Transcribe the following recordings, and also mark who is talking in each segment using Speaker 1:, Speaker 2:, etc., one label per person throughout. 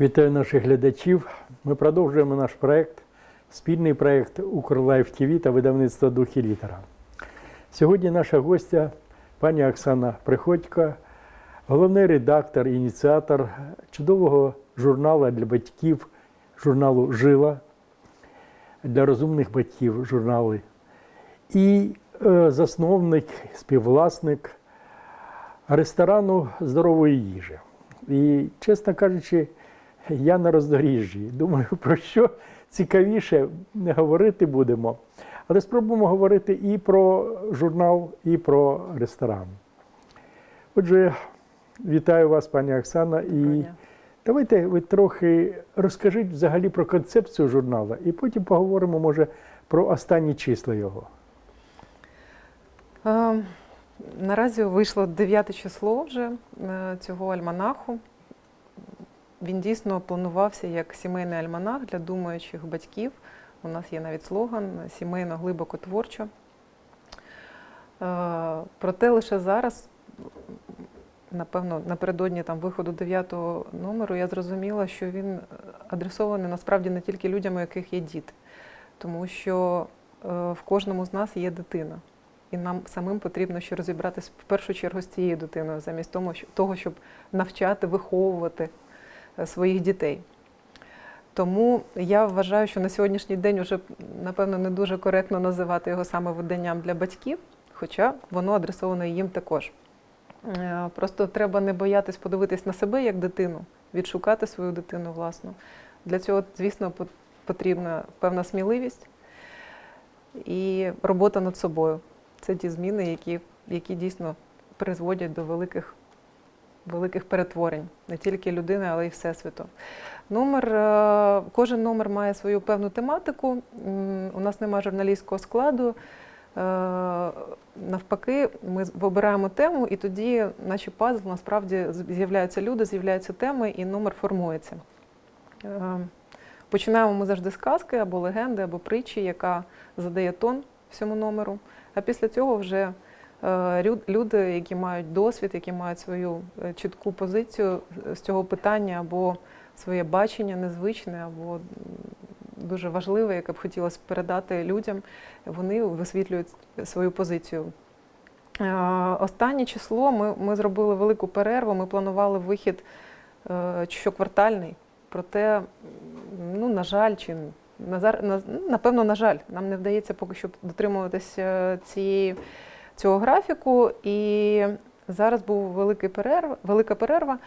Speaker 1: Вітаю наших глядачів. Ми продовжуємо наш проект, спільний проект Укрлайф ТВ та видавництва Духі літера. Сьогодні наша гостя пані Оксана Приходько, головний редактор, ініціатор чудового журналу для батьків, журналу Жила для розумних батьків журнали. І е, засновник, співвласник ресторану здорової їжі. І, чесно кажучи, я на роздоріжжі. Думаю, про що цікавіше не говорити будемо. Але спробуємо говорити і про журнал, і про ресторан. Отже, вітаю вас, пані Оксана. І давайте ви трохи розкажіть взагалі про концепцію журналу, і потім поговоримо, може, про останні числа його.
Speaker 2: Е, Наразі вийшло 9 число вже е, цього альманаху. Він дійсно планувався як сімейний альманах для думаючих батьків. У нас є навіть слоган сімейно глибоко творчо. Е, Проте лише зараз, напевно, напередодні там, виходу 9 номеру, я зрозуміла, що він адресований насправді не тільки людям, у яких є діти, тому що е, в кожному з нас є дитина. І нам самим потрібно ще розібратися в першу чергу з цією дитиною, замість того, щоб навчати, виховувати своїх дітей. Тому я вважаю, що на сьогоднішній день вже напевно не дуже коректно називати його саме виданням для батьків, хоча воно адресоване їм також. Е, Просто треба не боятись подивитись на себе як дитину, відшукати свою дитину власну. Для цього, звісно, потрібна певна сміливість і робота над собою. Це ті зміни, які, які дійсно призводять до великих, великих перетворень не тільки людини, але й всесвіту. Номер, е, кожен номер має свою певну тематику. У нас немає журналістського складу. Е, Навпаки, ми вибираємо тему, і тоді, наче пазл, насправді з'являються люди, з'являються теми, і номер формується. Е, Починаємо ми завжди з казки або легенди, або притчі, яка задає тон всьому номеру. А після цього вже люди, які мають досвід, які мають свою е, чітку позицію з цього питання, або своє бачення незвичне, або дуже важливе, яке б хотілося передати людям, вони висвітлюють свою позицію. Е, Останнє число ми, ми зробили велику перерву. Ми планували вихід е, щоквартальний. Проте, ну, на жаль, чи на, ну, напевно, на жаль, нам не вдається поки що дотримуватися цієї, цього графіку. І зараз був великий перерва, велика перерва.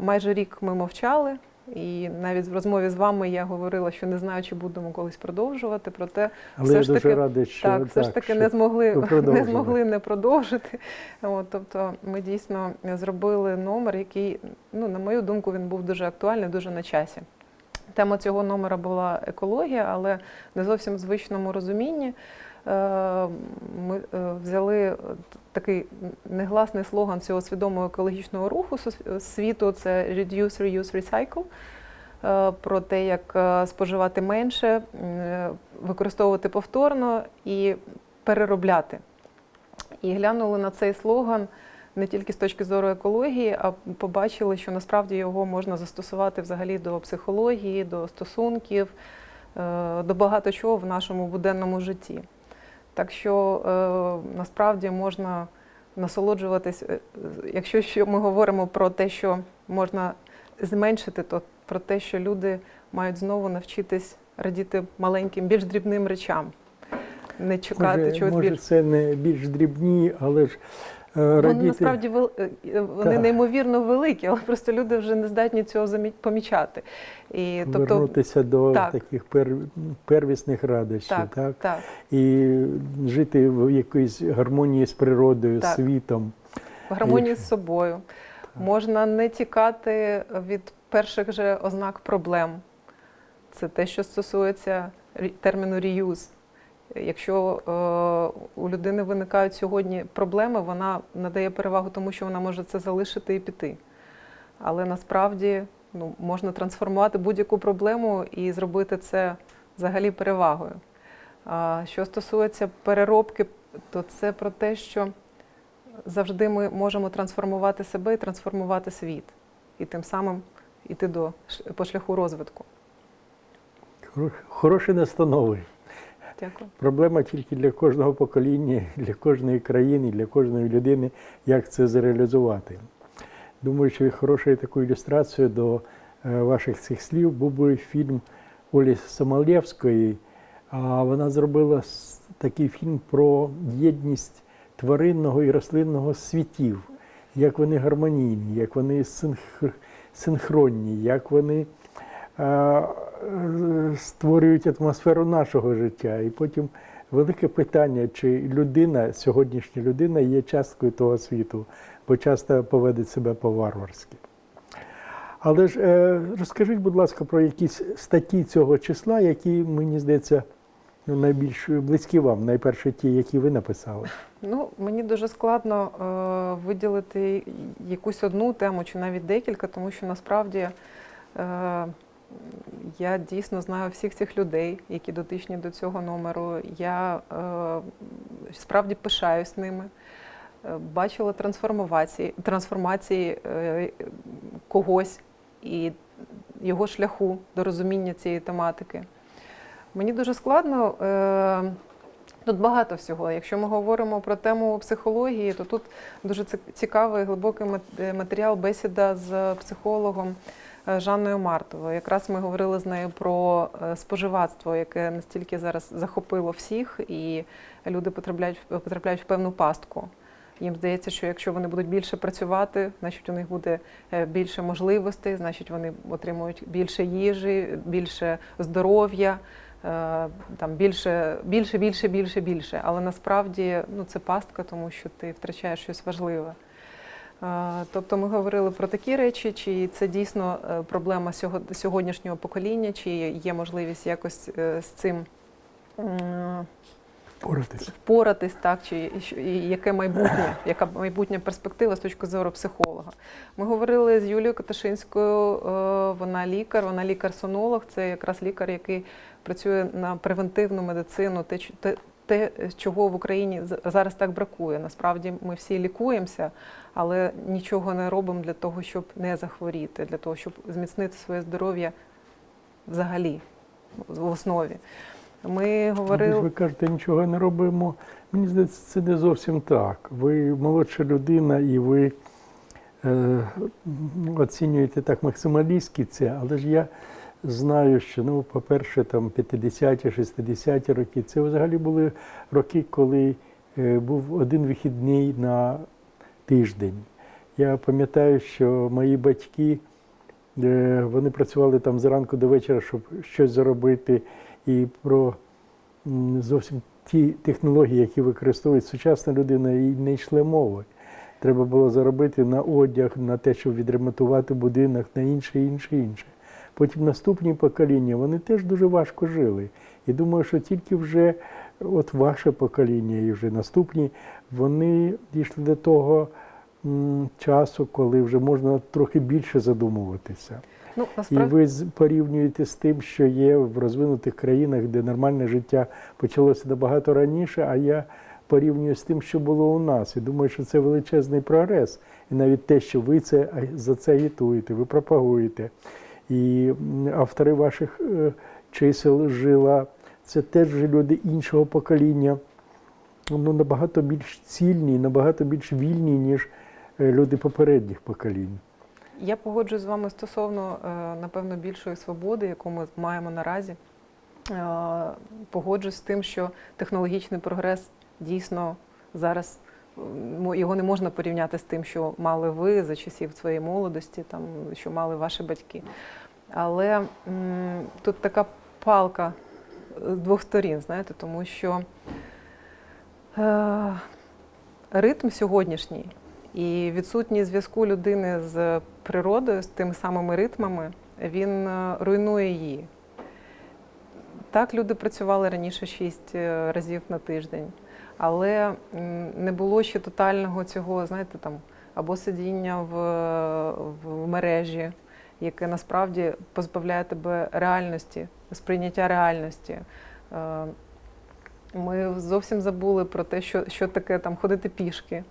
Speaker 2: Майже рік ми мовчали. І навіть в розмові з вами я говорила, що не знаю, чи будемо колись продовжувати. Проте
Speaker 1: Але
Speaker 2: Все
Speaker 1: я
Speaker 2: ж
Speaker 1: дуже
Speaker 2: таки-
Speaker 1: радий, що
Speaker 2: так, все ж таки
Speaker 1: що
Speaker 2: не змогли, не змогли не продовжити. От, тобто ми дійсно зробили номер, який, ну, на мою думку, він був дуже актуальний, дуже на часі. Тема цього номера була екологія, але не зовсім в звичному розумінні. Е, Ми е, взяли такий негласний слоган цього свідомого екологічного руху світу це Reduce, Reuse, Recycle. Е, Про те, як споживати менше, використовувати повторно і переробляти. І глянули на цей слоган не тільки з точки зору екології, а побачили, що насправді його можна застосувати взагалі до психології, до стосунків, до багато чого в нашому буденному житті. Так що е, насправді можна насолоджуватись, е, якщо що ми говоримо про те, що можна зменшити, то про те, що люди мають знову навчитись радіти маленьким, більш дрібним речам, не чекати
Speaker 1: може,
Speaker 2: чогось
Speaker 1: може
Speaker 2: більш.
Speaker 1: це не більш дрібні, але ж е,
Speaker 2: Вони насправді вел- е, вони
Speaker 1: Так.
Speaker 2: неймовірно великі, але просто люди вже не здатні цього помічати. І тобто
Speaker 1: Вернутися до
Speaker 2: так.
Speaker 1: таких пер, первісних радощів,
Speaker 2: так,
Speaker 1: так,
Speaker 2: так,
Speaker 1: і жити в якоїсь гармонії з природою,
Speaker 2: Так.
Speaker 1: світом.
Speaker 2: в гармонії
Speaker 1: Якщо-
Speaker 2: з собою. Можна не тікати від перших же ознак проблем. Це те, що стосується терміну reuse. Якщо е, у людини виникають сьогодні проблеми, вона надає перевагу тому, що вона може це залишити і піти. Але насправді ну, можна трансформувати будь-яку проблему і зробити це взагалі перевагою. Що стосується переробки, то це про те, що завжди ми можемо трансформувати себе і трансформувати світ. І тим самим йти до, по шляху розвитку.
Speaker 1: Хоро- Хороші настанови.
Speaker 2: Дякую.
Speaker 1: Проблема тільки для кожного покоління, для кожної країни, для кожної людини, як це зреалізувати. Думаю, що хорошою такою ілюстрацією до е, ваших цих слів був би фільм Олі Самолєвської. Вона зробила такий фільм про єдність тваринного і рослинного світів, як вони гармонійні, як вони синхронні, як вони е, створюють атмосферу нашого життя. І потім велике питання, чи людина, сьогоднішня людина є часткою того світу, бо часто поводить себе по-варварськи. Але ж е, розкажіть, будь ласка, про якісь статті цього числа, які, мені здається, ну, найбільш близькі вам, найперше ті, які ви написали.
Speaker 2: Ну, мені дуже складно е, виділити якусь одну тему чи навіть декілька, тому що насправді е, я дійсно знаю всіх цих людей, які дотичні до цього номеру. Я е, справді пишаюсь ними. Е, Бачила трансформації, трансформації е, когось і його шляху до розуміння цієї тематики. Мені дуже складно. Е, Тут багато всього. Якщо ми говоримо про тему психології, то тут дуже цікавий глибокий матеріал бесіда з психологом Жанною Мартовою. Якраз ми говорили з нею про е, споживацтво, яке настільки зараз захопило всіх, і люди потрапляють, потрапляють в певну пастку. Їм здається, що якщо вони будуть більше працювати, значить у них буде е, більше можливостей, значить вони отримують більше їжі, більше здоров'я е, там більше, більше, більше, більше, більше. Але насправді ну, це пастка, тому що ти втрачаєш щось важливе. Тобто ми говорили про такі речі, чи це дійсно е, проблема сьогоднішнього покоління, чи є можливість якось е, з цим м,
Speaker 1: Поратись.
Speaker 2: впоратись, так чи і яке майбутнє, яка майбутня перспектива з точки зору психолога. Ми говорили з Юлією Каташинською, е, вона лікар, вона лікар-сонолог, це якраз лікар, який працює на превентивну медицину, те, те, чого в Україні зараз так бракує. Насправді ми всі лікуємося, але нічого не робимо для того, щоб не захворіти, для того, щоб зміцнити своє здоров'я взагалі в основі. Ми говорили.
Speaker 1: ви кажете, нічого не робимо. Мені здається, це не зовсім так. Ви молодша людина і ви е, оцінюєте так максималістськи це, але ж я знаю, що, ну, по-перше, там 50-ті, 60-ті роки, це взагалі були роки, коли е, був один вихідний на тиждень. Я пам'ятаю, що мої батьки е, вони працювали там зранку до вечора, щоб щось заробити, і про зовсім ті технології, які використовують сучасна людина, і не йшли мови. Треба було заробити на одяг, на те, щоб відремонтувати будинок, на інше, інше, інше. Потім наступні покоління, вони теж дуже важко жили. І думаю, що тільки вже от ваше покоління і вже наступні, вони дійшли до того часу, коли вже можна трохи більше задумуватися.
Speaker 2: Ну,
Speaker 1: І ви порівнюєте з тим, що є в розвинутих країнах, де нормальне життя почалося набагато раніше, а я порівнюю з тим, що було у нас. І думаю, що це величезний прогрес. І навіть те, що ви це за це агітуєте, ви пропагуєте. І автори ваших е, чисел жила, це теж люди іншого покоління, ну, набагато більш цільні, набагато більш вільні, ніж е, люди попередніх поколінь.
Speaker 2: я погоджуюсь з вами стосовно, е, напевно, більшої свободи, яку ми маємо наразі. Погоджуюсь з тим, що технологічний прогрес дійсно зараз його не можна порівняти з тим, що мали ви за часів своєї молодості, там, що мали ваші батьки. Але м, тут така палка з двох сторін, знаєте, тому що е, ритм сьогоднішній і відсутність зв'язку людини з природою, з тими самими ритмами, він е, руйнує її. Так, люди працювали раніше шість е, разів на тиждень, але не було ще тотального цього, знаєте, там або сидіння в, в мережі, яке насправді позбавляє тебе реальності, сприйняття реальності. Е, Ми зовсім забули про те, що, що таке там ходити пішки.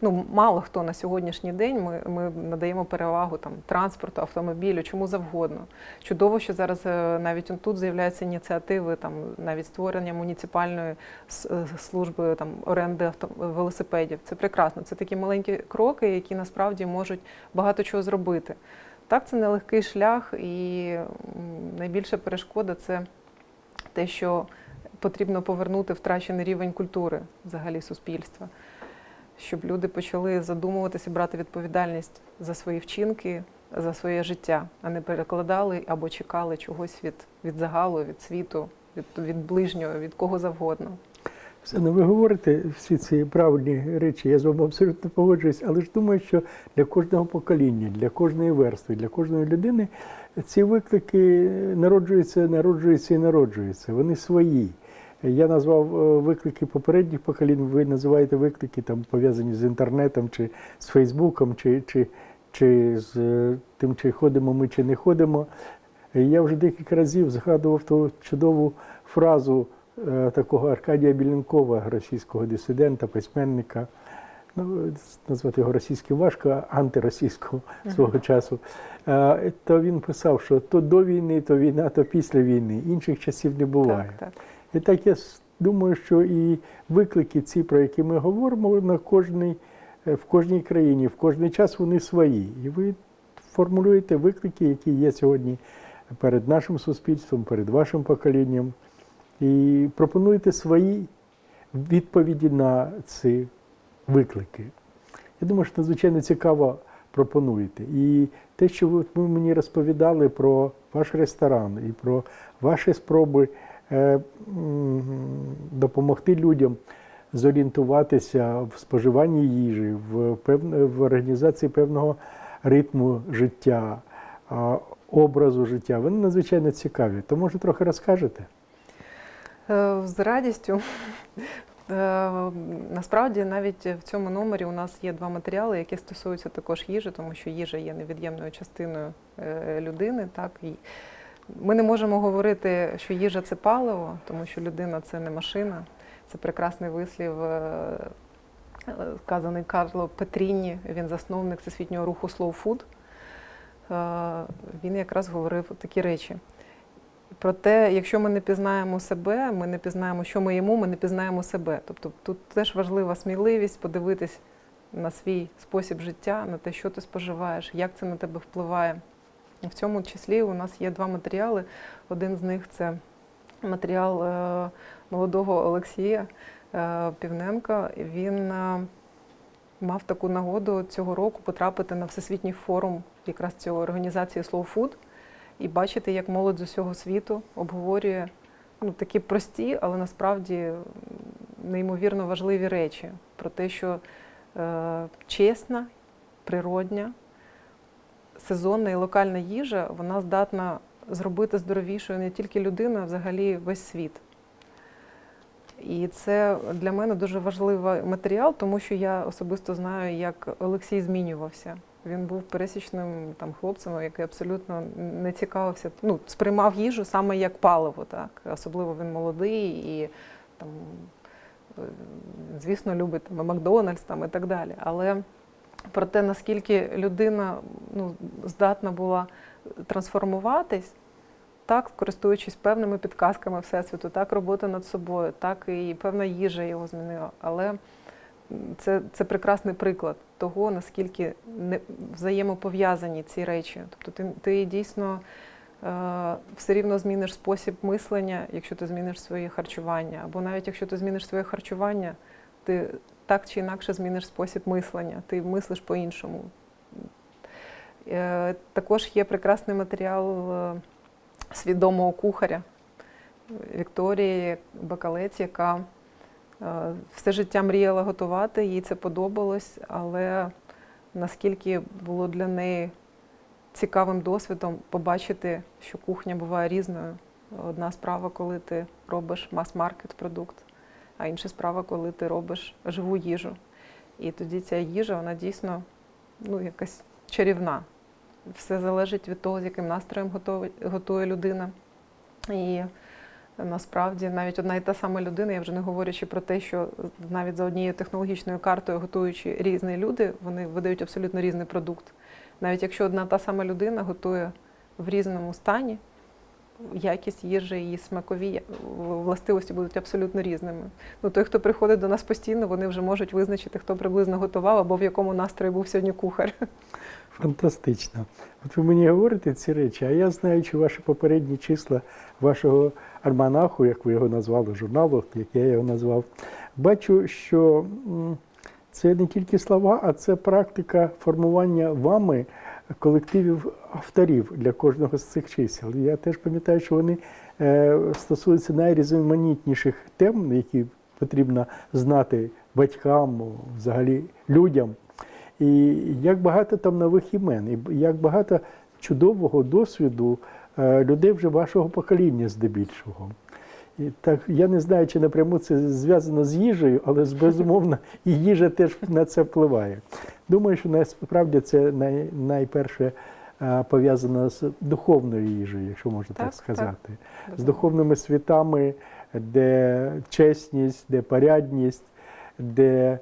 Speaker 2: Ну, мало хто на сьогоднішній день ми, ми надаємо перевагу там, транспорту, автомобілю, чому завгодно. Чудово, що зараз е, навіть тут з'являються ініціативи, там, навіть створення муніципальної е, служби там, оренди авто, велосипедів. Це прекрасно. Це такі маленькі кроки, які насправді можуть багато чого зробити. Так, це нелегкий шлях, і найбільша перешкода це те, що потрібно повернути втрачений рівень культури взагалі суспільства, щоб люди почали задумуватися, брати відповідальність за свої вчинки, за своє життя, а не перекладали або чекали чогось від, від загалу, від світу, від, від ближнього, від кого завгодно.
Speaker 1: Ну ви говорите всі ці правильні речі, я з вами абсолютно погоджуюсь, але ж думаю, що для кожного покоління, для кожної верстви, для кожної людини ці виклики народжуються, народжуються і народжуються. Вони свої. Я назвав е, виклики попередніх поколінь, ви називаєте виклики там, пов'язані з інтернетом, чи з Фейсбуком, чи, чи, чи з е, тим, чи ходимо ми, чи не ходимо. Я вже декілька разів згадував ту чудову фразу е, такого Аркадія Білянкова, російського дисидента, письменника. Ну, назвати його російським важко, а антиросійського свого часу. То він писав, що то до війни, то війна, то після війни. Інших часів не буває.
Speaker 2: Так, так.
Speaker 1: І так я думаю, що і виклики, ці, про які ми говоримо, на кожній, е, в кожній країні, в кожний час вони свої. І ви формулюєте виклики, які є сьогодні перед нашим суспільством, перед вашим поколінням, і пропонуєте свої відповіді на ці виклики. Я думаю, що надзвичайно цікаво пропонуєте. І те, що ви мені розповідали про ваш ресторан і про ваші спроби допомогти людям зорієнтуватися в споживанні їжі, в, в організації певного ритму життя, образу життя, вони надзвичайно цікаві. То може трохи розкажете?
Speaker 2: Е, З радістю. Е, Насправді навіть в цьому номері у нас є два матеріали, які стосуються також їжі, тому що їжа є невід'ємною частиною е, людини. Так? І ми не можемо говорити, що їжа це паливо, тому що людина це не машина. Це прекрасний вислів, е, е, сказаний Карло Петріні, він засновник всесвітнього руху Slow Food. Е, Він якраз говорив такі речі. Проте, якщо ми не пізнаємо себе, ми не пізнаємо, що ми їмо, ми не пізнаємо себе. Тобто тут теж важлива сміливість подивитись на свій спосіб життя, на те, що ти споживаєш, як це на тебе впливає. В цьому числі у нас є два матеріали. Один з них це матеріал е, молодого Олексія е, Півненка. Він е, мав таку нагоду цього року потрапити на всесвітній форум якраз цієї організації Slow Food і бачити, як молодь з усього світу обговорює ну, такі прості, але насправді неймовірно важливі речі про те, що е, чесна, природня, сезонна і локальна їжа вона здатна зробити здоровішою не тільки людину, а взагалі весь світ. І це для мене дуже важливий матеріал, тому що я особисто знаю, як Олексій змінювався. Він був пересічним там хлопцем, який абсолютно не цікавився, ну, сприймав їжу саме як паливо, так. Особливо він молодий і там, е, звісно, любить там, Макдональдс там, і так далі. Але про те, наскільки людина ну, здатна була трансформуватись, так, користуючись певними підказками Всесвіту, так, робота над собою, так і певна їжа його змінила. Але це, це прекрасний приклад того, наскільки не взаємопов'язані ці речі. Тобто ти, ти дійсно е, все рівно зміниш спосіб мислення, якщо ти зміниш своє харчування. Або навіть якщо ти зміниш своє харчування, ти так чи інакше зміниш спосіб мислення, ти мислиш по-іншому. Е, також є прекрасний матеріал е, свідомого кухаря Вікторії Бакалець, яка е, все життя мріяла готувати, їй це подобалось, але наскільки було для неї цікавим досвідом побачити, що кухня буває різною. Одна справа, коли ти робиш мас-маркет продукт, а інша справа, коли ти робиш живу їжу. І тоді ця їжа, вона дійсно ну, якась чарівна. Все залежить від того, з яким настроєм готує людина. І Насправді, навіть одна і та сама людина, я вже не говорячи про те, що навіть за однією технологічною картою, готуючи різні люди, вони видають абсолютно різний продукт. Навіть якщо одна та сама людина готує в різному стані, якість їжі, її смакові властивості будуть абсолютно різними. Ну, той, хто приходить до нас постійно, вони вже можуть визначити, хто приблизно готував або в якому настрої був сьогодні кухар.
Speaker 1: Фантастично. От ви мені говорите ці речі, а я знаючи ваші попередні числа вашого альманаху, як ви його назвали, журналу, як я його назвав, бачу, що це не тільки слова, а це практика формування вами колективів авторів для кожного з цих чисел. Я теж пам'ятаю, що вони е, стосуються найрізноманітніших тем, які потрібно знати батькам, взагалі людям. І як багато там нових імен, і як багато чудового досвіду е, людей вже вашого покоління здебільшого. І так, я не знаю, чи напряму це зв'язано з їжею, але безумовно і їжа теж на це впливає. Думаю, що насправді це най, найперше е, пов'язано з духовною їжею, якщо можна так,
Speaker 2: Так,
Speaker 1: сказати, з духовними світами, де чесність, де порядність, де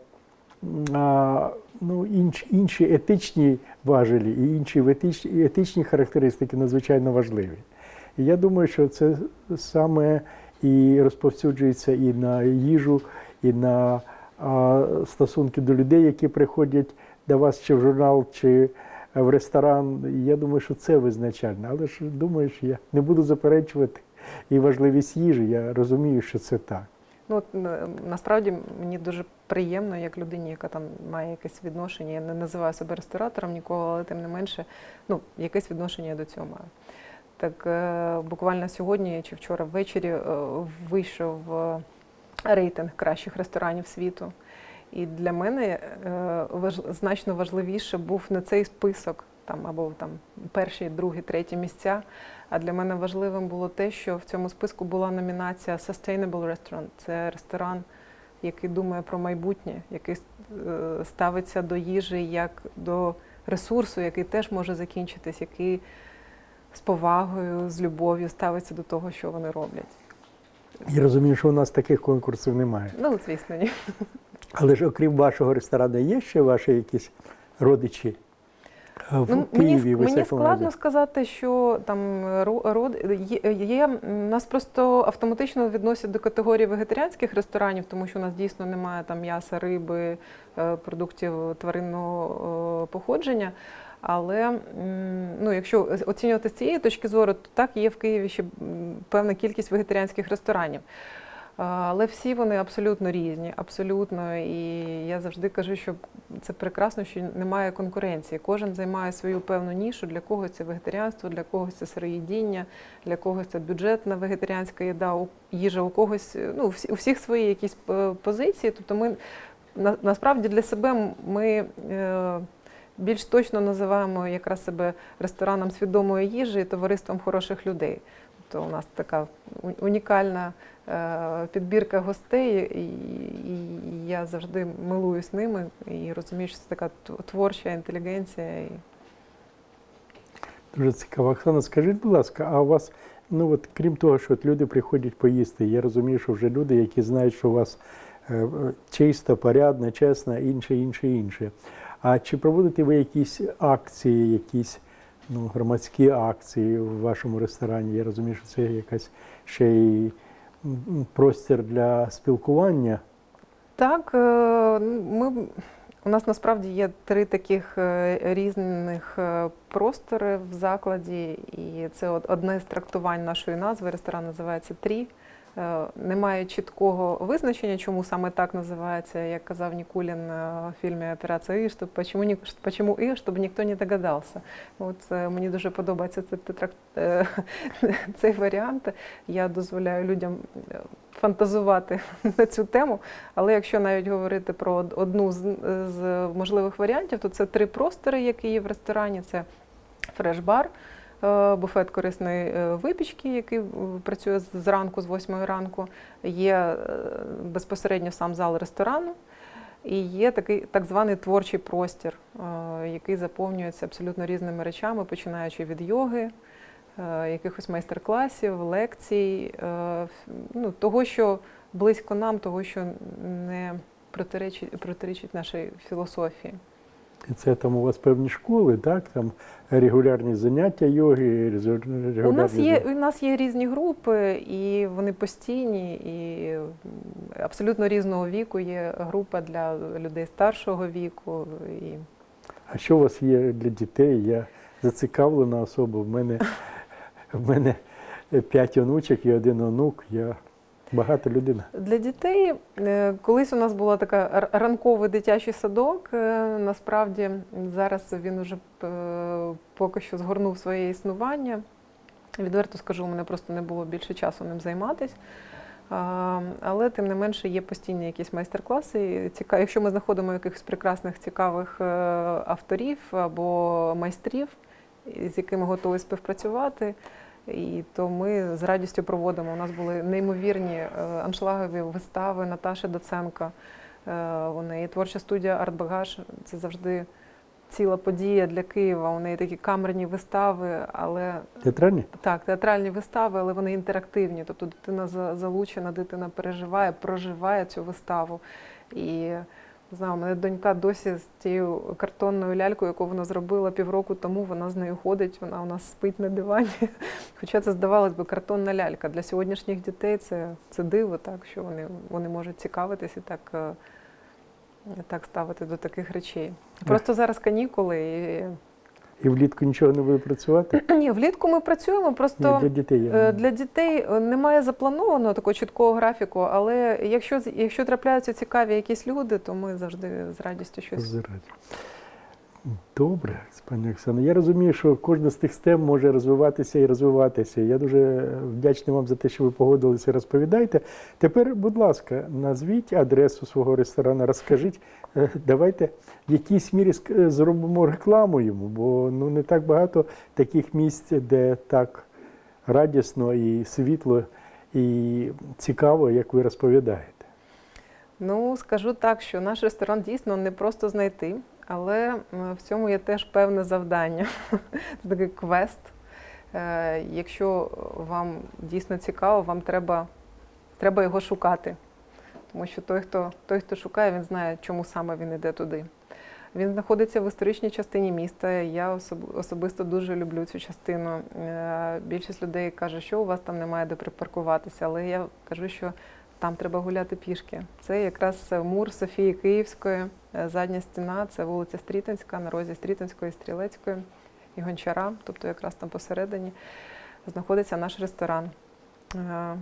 Speaker 1: а, ну, інші, інші етичні важелі і інші етичні, етичні характеристики надзвичайно важливі. І я думаю, що це саме і розповсюджується і на їжу, і на а, стосунки до людей, які приходять до вас чи в журнал, чи в ресторан. Я думаю, що це визначально. Але ж думаю, що я не буду заперечувати і важливість їжі. Я розумію, що це так.
Speaker 2: Ну, насправді мені дуже приємно, як людині, яка там має якесь відношення. Я не називаю себе ресторатором ніколи, але тим не менше, ну, якесь відношення я до цього маю. Так е, буквально сьогодні чи вчора ввечері е, вийшов е, рейтинг кращих ресторанів світу. І для мене значно важливіше був не цей список, там або там перші, другі, треті місця. А для мене важливим було те, що в цьому списку була номінація Sustainable Restaurant. Це ресторан, який думає про майбутнє, який ставиться до їжі як до ресурсу, який теж може закінчитись, який з повагою, з любов'ю ставиться до того, що вони роблять.
Speaker 1: Я розумію, що у нас таких конкурсів немає.
Speaker 2: Ну, звісно, ні.
Speaker 1: Але ж окрім вашого ресторану, є ще ваші якісь родичі в
Speaker 2: Ну,
Speaker 1: Києві?
Speaker 2: мені, мені складно сказати, що там ро- род є, є нас просто автоматично відносять до категорії вегетаріанських ресторанів, тому що у нас дійсно немає там м'яса, риби, е, продуктів тваринного е, походження. Але ну, якщо оцінювати з цієї точки зору, то так є в Києві ще певна кількість вегетаріанських ресторанів. Але всі вони абсолютно різні, абсолютно. І я завжди кажу, що це прекрасно, що немає конкуренції. Кожен займає свою певну нішу. Для когось це вегетаріанство, для когось це сироїдіння, для когось це бюджетна вегетаріанська їда, їжа, у когось ну, у всіх свої якісь е, позиції. Тобто ми на, насправді для себе ми. е, більш точно називаємо якраз себе рестораном свідомої їжі і товариством хороших людей. Тобто у нас така унікальна підбірка гостей, і, я завжди милуюсь ними і розумію, що це така творча інтелігенція.
Speaker 1: Дуже цікаво. Оксана, скажіть, будь ласка, а у вас, ну от крім того, що от люди приходять поїсти, я розумію, що вже люди, які знають, що у вас е, е, чисто, порядно, чесно, інше, інше, інше. А чи проводите ви якісь акції, якісь ну, громадські акції в вашому ресторані? Я розумію, що це якась ще й простір для спілкування.
Speaker 2: Так, е, ми, у нас насправді є три таких е, різних е, простори в закладі, і це одне з трактувань нашої назви. Ресторан називається Трі. Е, Немає чіткого визначення, чому саме так називається, як казав Нікулін е, в фільмі Операція І, щоб почему, ні- почему І, щоб ніхто не догадався. От е, мені дуже подобається цей, цей варіант. Я дозволяю людям фантазувати на цю тему. Але якщо навіть говорити про одну з, можливих варіантів, то це три простори, які є в ресторані. Це фреш-бар, буфет корисної е, випічки, який е, працює зранку, з 8 ранку. Є е, безпосередньо сам зал ресторану. І є такий так званий творчий простір, е, який заповнюється абсолютно різними речами, починаючи від йоги, е, якихось майстер-класів, лекцій, е, ну, того, що близько нам, того, що не протиречить, протирічить нашій філософії.
Speaker 1: І це там у вас певні школи, так? Там регулярні заняття йоги, регулярні
Speaker 2: У нас є у нас є різні групи, і вони постійні, і абсолютно різного віку. Є група для людей старшого віку. І
Speaker 1: А що у вас є для дітей? Я зацікавлена особа. В мене, в мене п'ять онучок і один онук. Я багата людина.
Speaker 2: для дітей е, колись у нас була така ранковий дитячий садок. е, Насправді зараз він уже е, поки що згорнув своє існування. Відверто скажу, у мене просто не було більше часу ним займатися. Але тим не менше є постійні якісь майстер-класи. Якщо ми знаходимо якихось прекрасних цікавих авторів або майстрів, з якими готові співпрацювати, і то ми з радістю проводимо. У нас були неймовірні е, аншлагові вистави Наташі Доценко. Е, У неї творча студія Артбагаж. Це завжди ціла подія для Києва. У неї такі камерні вистави, але
Speaker 1: Театральні?
Speaker 2: так, театральні вистави, але вони інтерактивні. Тобто дитина за- залучена, дитина переживає, проживає цю виставу. І не знаю, у мене донька досі з тією картонною лялькою, яку вона зробила півроку тому, вона з нею ходить, вона у нас спить на дивані. Хоча це здавалось би картонна лялька. Для сьогоднішніх дітей це, це диво, так, що вони, вони можуть цікавитись і так, е, так ставити до таких речей. Просто зараз канікули. І...
Speaker 1: І влітку нічого не буде працювати?
Speaker 2: Ні, влітку ми працюємо, просто.
Speaker 1: Ні, для дітей.
Speaker 2: Е. Для дітей е, немає запланованого такого чіткого графіку, але якщо, якщо трапляються цікаві якісь люди, то ми завжди з радістю щось.
Speaker 1: Зараді. Добре, пані Оксана. Я розумію, що кожна з тих стем може розвиватися і розвиватися. Я дуже вдячний вам за те, що ви погодилися розповідаєте. Тепер, будь ласка, назвіть адресу свого ресторану, розкажіть. Е, Давайте в якійсь мірі е, зробимо рекламу йому, бо ну, не так багато таких місць, де так радісно і світло, і цікаво, як ви розповідаєте.
Speaker 2: Ну, скажу так, що наш ресторан дійсно не просто знайти, але в цьому є теж певне завдання. Це такий квест. Е, Якщо вам дійсно цікаво, вам треба, треба його шукати. Тому що той хто, той, хто шукає, він знає, чому саме він іде туди. Він знаходиться в історичній частині міста. Я особисто дуже люблю цю частину. Е, Більшість людей каже, що у вас там немає де припаркуватися, але я кажу, що там треба гуляти пішки. Це якраз мур Софії Київської, е, задня стіна, це вулиця Стрітинська, на розі Стрітинської, Стрілецької і Гончара, тобто якраз там посередині знаходиться наш ресторан. Е,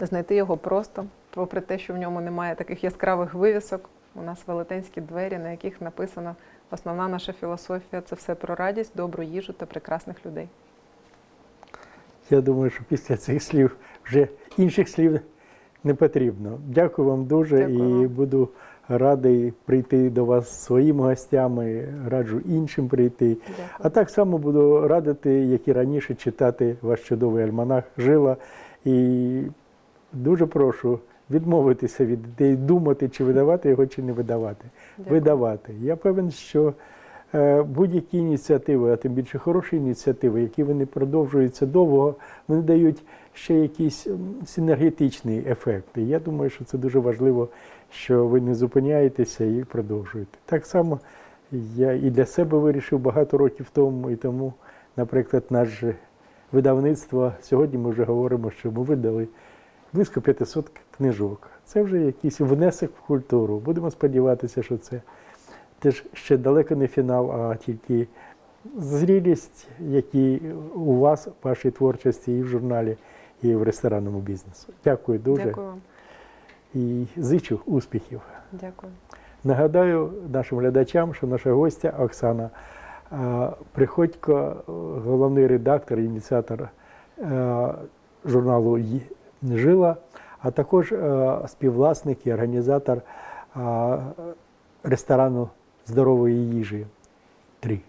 Speaker 2: Знайти його просто, попри те, що в ньому немає таких яскравих вивісок. У нас велетенські двері, на яких написано основна наша філософія це все про радість, добру їжу та прекрасних людей.
Speaker 1: Я думаю, що після цих слів вже інших слів не потрібно. Дякую вам дуже
Speaker 2: Дякую
Speaker 1: і буду радий прийти до вас своїми гостями, раджу іншим прийти.
Speaker 2: Дякую.
Speaker 1: А так само буду радити, як і раніше, читати ваш чудовий альманах Жила. І дуже прошу відмовитися від ідеї думати, чи видавати його, чи не видавати.
Speaker 2: Дякую.
Speaker 1: Видавати. Я певен, що е, будь-які ініціативи, а тим більше хороші ініціативи, які вони продовжуються довго, вони дають ще якийсь м, синергетичний ефект. І я думаю, що це дуже важливо, що ви не зупиняєтеся і продовжуєте. Так само я і для себе вирішив багато років тому і тому, наприклад, наше видавництво. Сьогодні ми вже говоримо, що ми видали близько 500 книжок. Це вже якийсь внесок в культуру. Будемо сподіватися, що це теж ще далеко не фінал, а тільки зрілість, які у вас, в вашій творчості, і в журналі, і в ресторанному бізнесу. Дякую дуже
Speaker 2: Дякую вам.
Speaker 1: і зичу успіхів.
Speaker 2: Дякую.
Speaker 1: Нагадаю нашим глядачам, що наша гостя Оксана Приходько, головний редактор, ініціатор е, журналу Жила, а також е, співвласник і організатор ресторану здорової їжі 3.